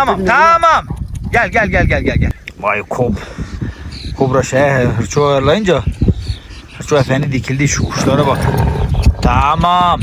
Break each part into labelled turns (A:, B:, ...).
A: Tamam tamam. Gel gel gel gel gel gel. Vay kob. Kobra şey hırço ayarlayınca Hırço efendi dikildi şu kuşlara bak. Tamam.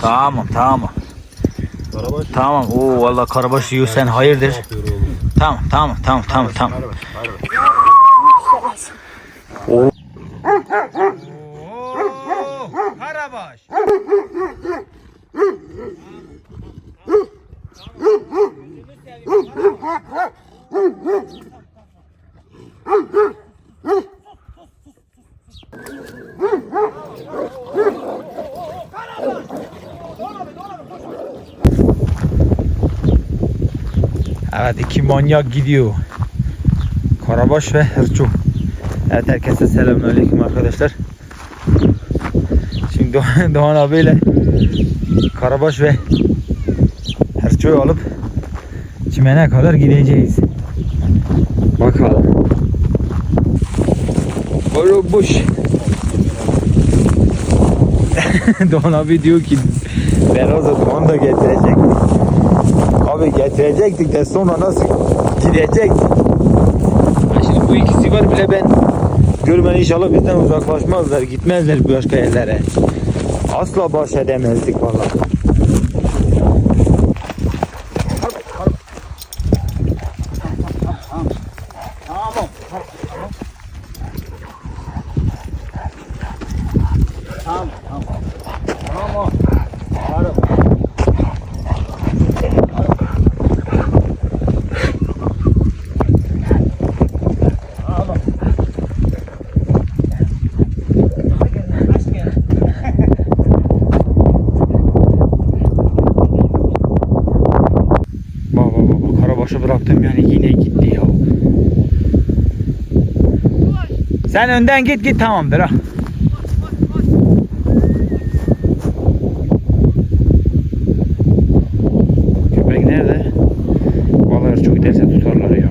A: Tamam tamam.
B: Karabaş
A: Tamam. Oo vallahi karabaş yiyor sen hayırdır. Tamam tamam tamam tamam tamam.
B: Karabaş, karabaş.
A: Oo, Karabaş. Evet iki manyak gidiyor. Karabaş ve Hırçu. Evet herkese selamünaleyküm arkadaşlar. Şimdi Doğan, Doğan abiyle Karabaş ve Hırçu'yu alıp çimene kadar gideceğiz. Bakalım. Karabaş. Doğan abi diyor ki ben o zaman da getirecek. Abi getirecektik de sonra nasıl gidecek? Ha Şimdi bu ikisi var bile ben görmeni inşallah bizden uzaklaşmazlar, gitmezler başka yerlere. Asla baş edemezdik vallahi. Bak bak bak bak karabaşı bıraktım yani yine gitti ya. Sen önden git git tamamdır ha. Köpek nerede? Vallahi çok giderse tutarlar ya.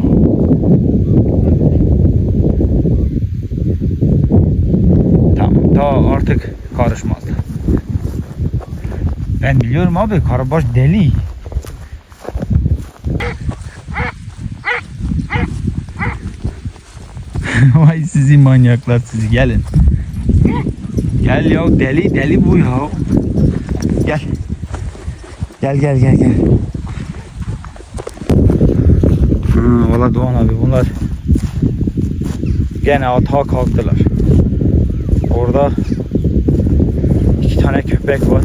A: Tamam daha artık karışmazlar. Ben biliyorum abi karabaş deli. Vay sizi manyaklar sizi gelin. Gel ya deli deli bu ya. Gel. Gel gel gel gel. Ha, valla Doğan abi bunlar gene atağa kalktılar. Orada iki tane köpek var.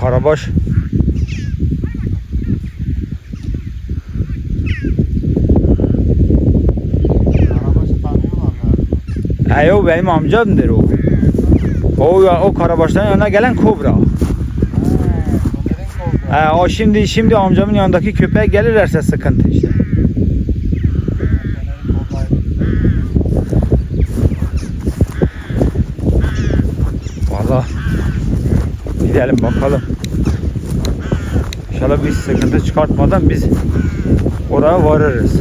A: Karabaş.
B: Karabaşı tanıyorlar galiba.
A: E o benim amcamdır o. O ya o karabaşların yanına gelen kobra.
B: Ha, Somer'in kovdu.
A: E o şimdi şimdi amcamın yanındaki köpek gelirlerse sıkıntı işte.
B: Somer'in kovdaydı.
A: Valla gidelim bakalım. İnşallah bir sıkıntı çıkartmadan biz oraya varırız.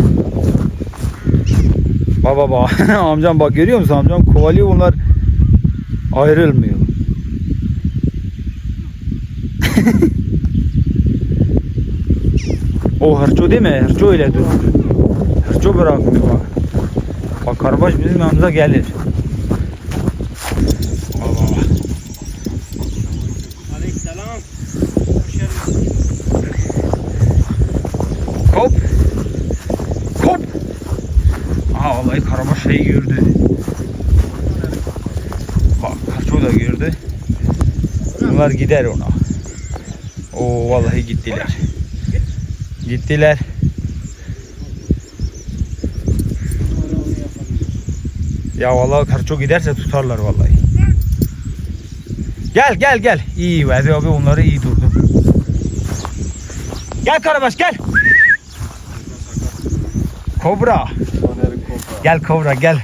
A: Baba baba amcam bak görüyor musun amcam kovalıyor bunlar ayrılmıyor. o hırço değil mi? Hırço ile dur. Hırço bırakmıyor bak. Bak karbaş bizim yanımıza gelir. Bunlar gider ona. Oo vallahi gittiler. Gittiler. Ya vallahi karço giderse tutarlar vallahi. Gel gel gel. İyi Vezi abi onları iyi durdu. Gel Karabaş gel. Kobra. Gel Kobra gel.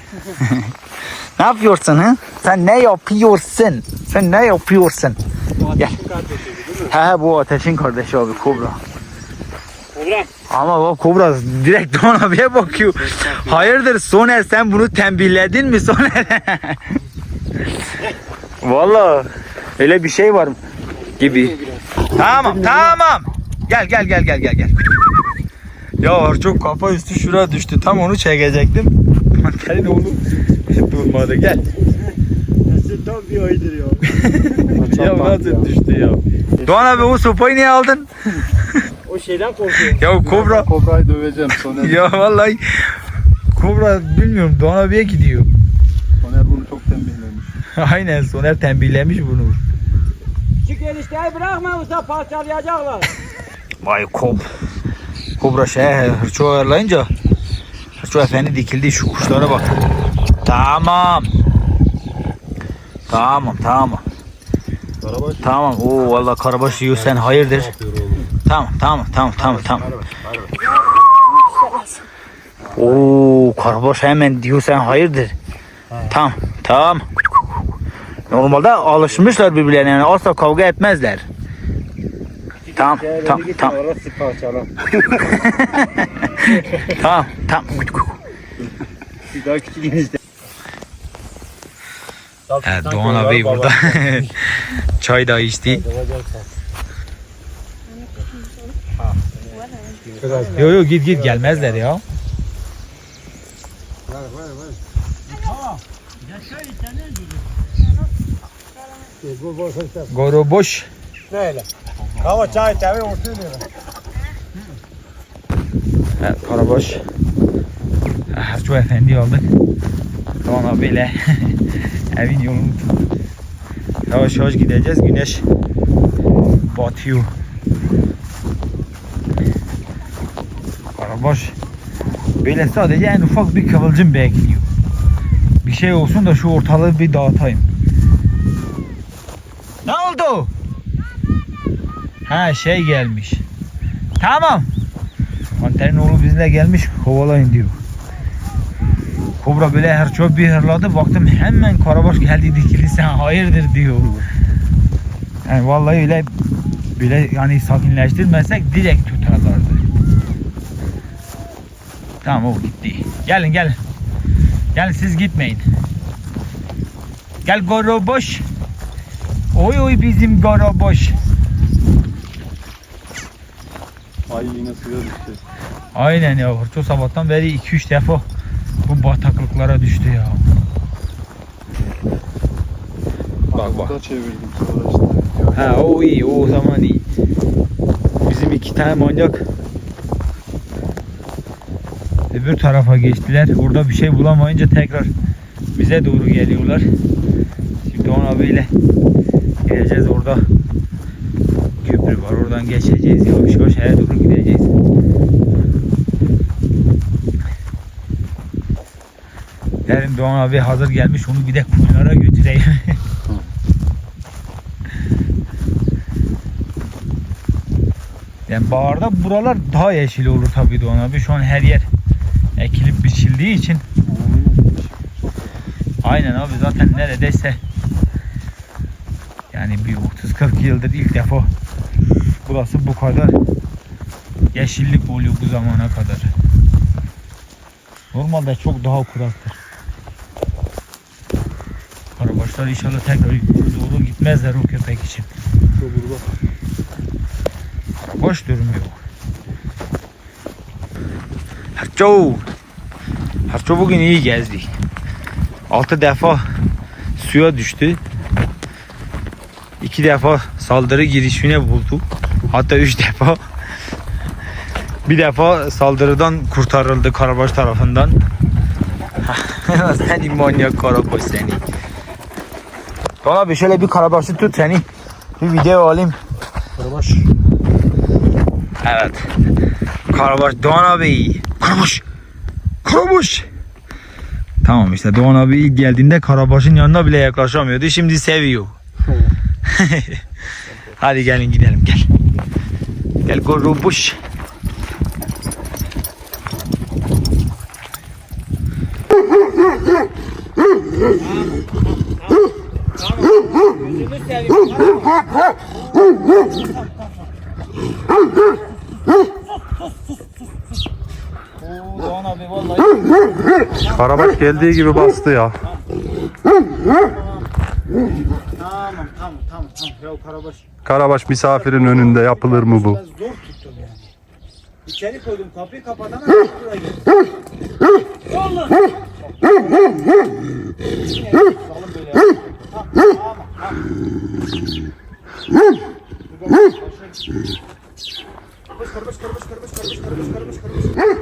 A: ne yapıyorsun ha? Sen ne yapıyorsun? Sen ne yapıyorsun?
B: Bu
A: Gel.
B: kardeşiydi değil mi?
A: He he bu ateşin kardeşi abi Kobra.
B: Kobra.
A: Ama o kobra direkt Doğan abiye bakıyor. Hayırdır Soner sen bunu tembihledin mi Soner? Valla öyle bir şey var gibi. Tamam tamam. Gel gel gel gel gel gel. Ya çok kafa üstü şuraya düştü. Tam onu çekecektim. Gelin oğlum. Durmadı gel.
B: Tam bir aydır ya.
A: ya nasıl düştü ya. Doğan abi o sopayı niye aldın?
B: O şeyden korkuyorum.
A: Ya kobra.
B: Kobrayı döveceğim Soner.
A: Ya vallahi kobra bilmiyorum Doğan abiye gidiyor.
B: Soner bunu çok tembihlemiş.
A: Aynen Soner tembihlemiş bunu.
C: Çık enişteyi bırakma usta parçalayacaklar.
A: Vay kob. Kobra şey hırço ayarlayınca Hırço efendi dikildi şu kuşlara bak. Tamam. Tamam tamam.
B: Karabaş
A: Tamam. Oo vallahi karabaş yiyor sen hayırdır. Tamam tamam tamam tamam tamam. Oo karabaş hemen diyor sen hayırdır. Tamam tamam. Normalde alışmışlar birbirlerine yani asla kavga etmezler. Tamam tamam tamam. Tamam tamam.
B: Bir daha küçük enişte.
A: Evet, Doğan abi burada çay da içti. Yo yo git git gelmezler ya. Goro boş.
B: Neyle? Hava çay tabi oturuyor.
A: Evet, Karabaş. Harço Efendi aldık. Doğan abiyle evin yolunu. Yavaş yavaş gideceğiz. Güneş batıyor. Karabaş böyle sadece en ufak bir kıvılcım bekliyor. Bir şey olsun da şu ortalığı bir dağıtayım. Ne oldu? Ha şey gelmiş. Tamam. Panterin oğlu bizimle gelmiş kovalayın diyor. Kobra böyle her çok bir hırladı baktım hemen karabaş geldi dikili sen hayırdır diyor. Yani vallahi öyle böyle yani sakinleştirmezsek direkt tutarlardı. Tamam o gitti. Gelin gelin. Gelin siz gitmeyin. Gel Goroboş. Oy oy bizim Goroboş.
B: Ay yine suya düştü.
A: Aynen ya. Hırço sabahtan beri 2-3 defa bu bataklıklara düştü ya. Bak, bak.
B: Çevirdim sonra işte.
A: Ha o iyi o zaman iyi. Bizim iki tane manyak öbür tarafa geçtiler. Orada bir şey bulamayınca tekrar bize doğru geliyorlar. Şimdi Doğan abiyle gideceğiz orada köprü var oradan geçeceğiz yavaş yavaş şeye doğru gideceğiz. Yarın Doğan abi hazır gelmiş onu bir de kuyulara götüreyim. Yani baharda buralar daha yeşil olur tabii Doğan abi. Şu an her yer ekilip biçildiği için. Aynen abi zaten neredeyse yani bir 30-40 yıldır ilk defa burası bu kadar yeşillik oluyor bu zamana kadar. Normalde çok daha kuraktır. Karabaşlar inşallah tekrar doğru gitmezler o köpek için. Boş durum yok. Harço. Harço bugün iyi gezdi. Altı defa suya düştü. İki defa saldırı girişine buldu. Hatta üç defa. Bir defa saldırıdan kurtarıldı Karabaş tarafından. seni manyak Karabaş seni. Doğan abi şöyle bir Karabaş'ı tut seni. Bir video alayım.
B: Karabaş.
A: Evet. Karabaş Doğan abi. Karabaş. Karabaş. Tamam işte Doğan abi ilk geldiğinde Karabaş'ın yanına bile yaklaşamıyordu. Şimdi seviyor. Hadi gelin gidelim gel. Gel Karabaş.
B: Karabaş geldiği gibi bastı ya.
A: Tamam tamam tamam tamam. Ya Karabaş.
B: Karabaş misafirin önünde yapılır mı bu?
A: Zor tuttum yani. İçeri koydum kapıyı kapatana buraya geldi. Oğlum. Salın. Tamam kırbaç kırbaç kırbaç kırbaç kırbaç kırbaç kırbaç.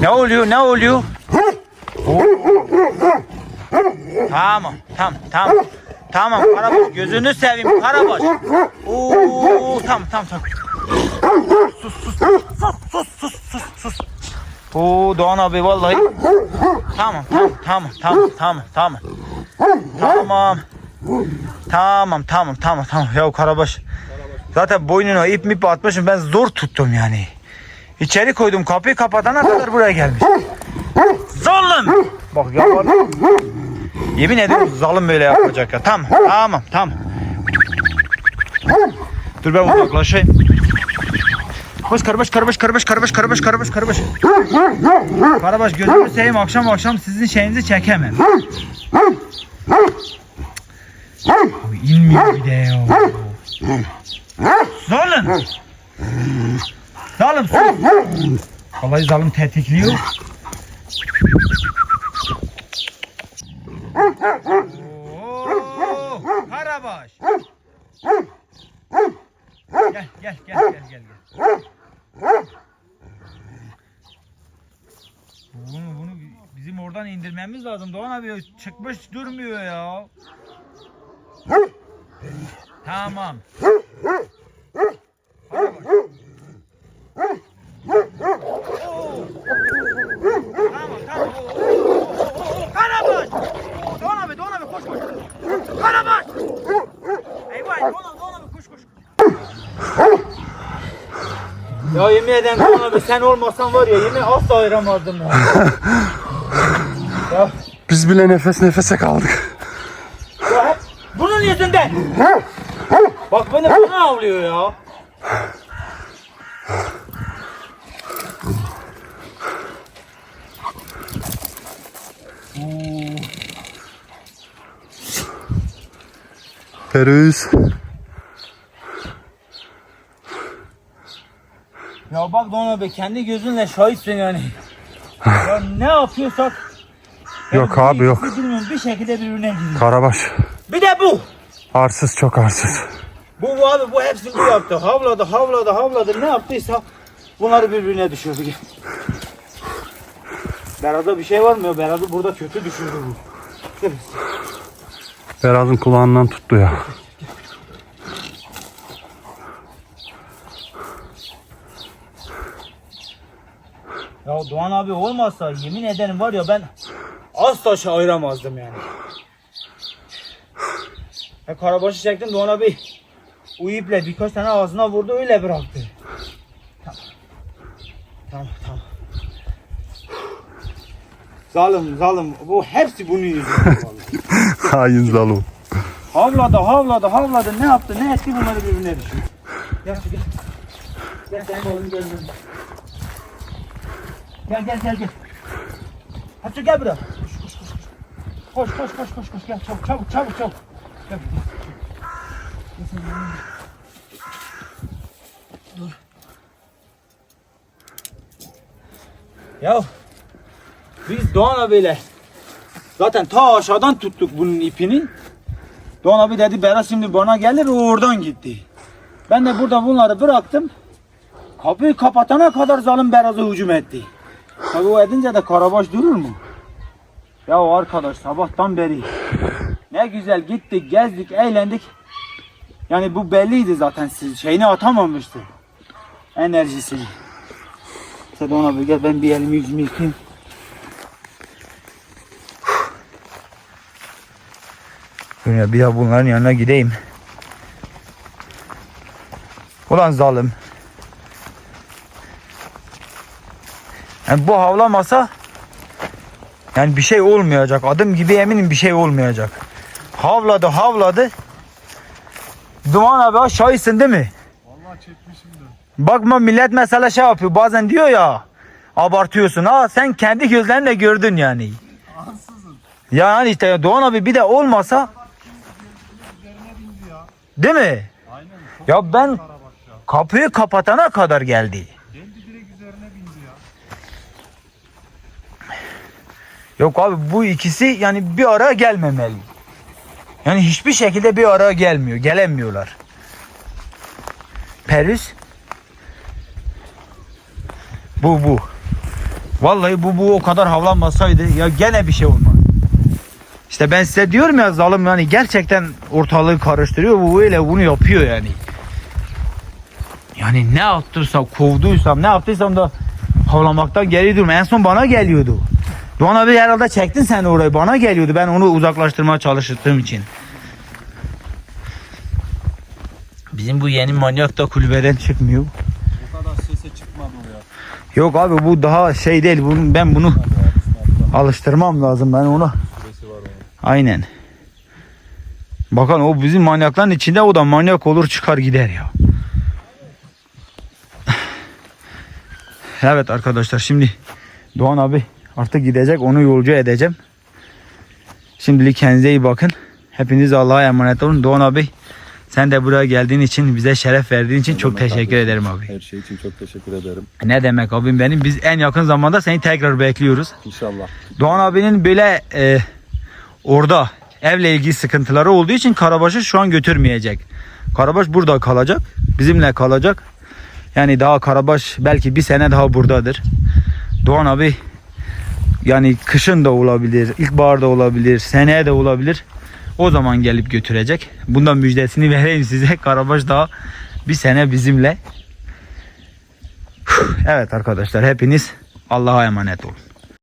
A: Ne oluyor? Ne oluyor? tamam, tamam, tamam. Tamam Karabaş gözünü seveyim Karabaş. Oo tamam tamam tamam. Sus sus sus sus sus sus sus. Oo Doğan abi vallahi. Tamam tamam tamam tamam tamam tamam. Tamam. Tamam tamam tamam tamam. Ya Karabaş. Zaten boynuna ip mip atmışım ben zor tuttum yani. İçeri koydum kapıyı kapatana kadar buraya gelmiş. Zalim! Bak ya. Yemin ederim zalim böyle yapacak ya. Tamam tamam tamam. Dur ben uzaklaşayım. Koş karabaş karabaş karabaş karabaş karabaş karabaş karabaş. Karabaş gözümü seveyim akşam akşam sizin şeyinizi çekemem. Abi inmiyor bir de ya. Zalim! Zalim! Vallahi zalim tetikliyor. Oo, Karabaş. Gel gel gel gel gel. gel. Bunu bunu bizim oradan indirmemiz lazım. Doğan abi çıkmış durmuyor ya. Tamam. Karabaş. Tamam tamam. Oo, oo, oo, oo, Karabaş. Doğan abi Doğan abi koş koş. Karabaş. Eyvah Doğan abi Doğan abi koş koş. Ya yemin ederim Doğan abi sen olmasan var ya yemin asla ayıramazdım ya. ya,
B: Biz bile nefes nefese kaldık.
A: ya hep bunun yüzünden. Bak beni bana avlıyor ya.
B: Perüz.
A: Ya bak Doğan abi kendi gözünle şahitsin yani. ya ne yapıyorsak
B: Yok abi, yok.
A: bilmiyorum, bir şekilde birbirine giriyor.
B: Karabaş.
A: Bir de bu.
B: Arsız çok arsız.
A: Bu, bu abi bu hepsini bu yaptı. Havladı havladı havladı ne yaptıysa bunları birbirine düşürdü. Gel. Berat'ta bir şey var mı ya? Berat'ı burada kötü düşürdü bu.
B: Beraz'ın kulağından tuttu ya.
A: Ya Doğan abi olmazsa yemin ederim var ya ben asla şey ayıramazdım yani. Ya karabaşı çektim Doğan abi o iple birkaç tane ağzına vurdu öyle bıraktı. Tamam. Tamam tamam. Zalim zalim bu hepsi bunun yüzünden vallahi.
B: Hain Zalo.
A: Havladı havladı havladı ne yaptı ne etti bunları birbirine düşürdü. Gel gel. Gel sen oğlum gel. Gel. Gel gel gel şu gel buraya. Koş koş koş. Koş koş koş koş koş gel çabuk çabuk çabuk çabuk. Gel buraya. Gel sen yanıma. Dur. Ya biz Doğan abiyle zaten ta aşağıdan tuttuk bunun ipini. Doğan abi dedi Berat şimdi bana gelir oradan gitti. Ben de burada bunları bıraktım. Kapıyı kapatana kadar zalim Berat'a hücum etti. Tabii o edince de Karabaş durur mu? Ya arkadaş sabahtan beri ne güzel gittik, gezdik, eğlendik. Yani bu belliydi zaten siz şeyini atamamıştı. Enerjisini. Sen ona bir gel ben bir elimi yüzümü yıkayayım. Ya bir ya bunların yanına gideyim. Ulan zalim. Yani bu havlamasa yani bir şey olmayacak. Adım gibi eminim bir şey olmayacak. Havladı havladı. Duman abi aşağıysın değil mi?
B: Vallahi çekmişimdir.
A: Bakma millet mesela şey yapıyor bazen diyor ya abartıyorsun ha sen kendi gözlerinle gördün yani. Yani işte Doğan abi bir de olmasa değil mi?
B: Aynen.
A: Ya ben kapıyı kapatana kadar geldi.
B: Kendi direkt üzerine bindi ya.
A: Yok abi bu ikisi yani bir araya gelmemeli. Yani hiçbir şekilde bir araya gelmiyor. Gelemiyorlar. Perüs. Bu bu. Vallahi bu bu o kadar havlanmasaydı ya gene bir şey olmaz. İşte ben size diyorum ya zalim yani gerçekten ortalığı karıştırıyor. Bu öyle bunu yapıyor yani. Yani ne yaptıysam kovduysam ne yaptıysam da havlamaktan geri durma. En son bana geliyordu. Doğan abi herhalde çektin sen orayı. Bana geliyordu. Ben onu uzaklaştırmaya çalıştığım için. Bizim bu yeni manyak da kulübeden çıkmıyor.
B: O kadar sese çıkmadı oraya.
A: Yok abi bu daha şey değil. Bunun, ben bunu alıştırmam lazım. Ben ona. Aynen. Bakın o bizim manyakların içinde o da manyak olur çıkar gider ya. Evet arkadaşlar şimdi Doğan abi artık gidecek onu yolcu edeceğim. Şimdilik kendinize iyi bakın. Hepiniz Allah'a emanet olun. Doğan abi sen de buraya geldiğin için bize şeref verdiğin için çok
B: demek
A: teşekkür
B: kardeşim.
A: ederim abi.
B: Her şey için çok teşekkür ederim.
A: Ne demek abim benim. Biz en yakın zamanda seni tekrar bekliyoruz.
B: İnşallah.
A: Doğan abinin böyle e, orada evle ilgili sıkıntıları olduğu için Karabaş'ı şu an götürmeyecek. Karabaş burada kalacak. Bizimle kalacak. Yani daha Karabaş belki bir sene daha buradadır. Doğan abi yani kışın da olabilir, ilkbaharda olabilir, seneye de olabilir. O zaman gelip götürecek. Bundan müjdesini vereyim size. Karabaş daha bir sene bizimle. Evet arkadaşlar hepiniz Allah'a emanet olun.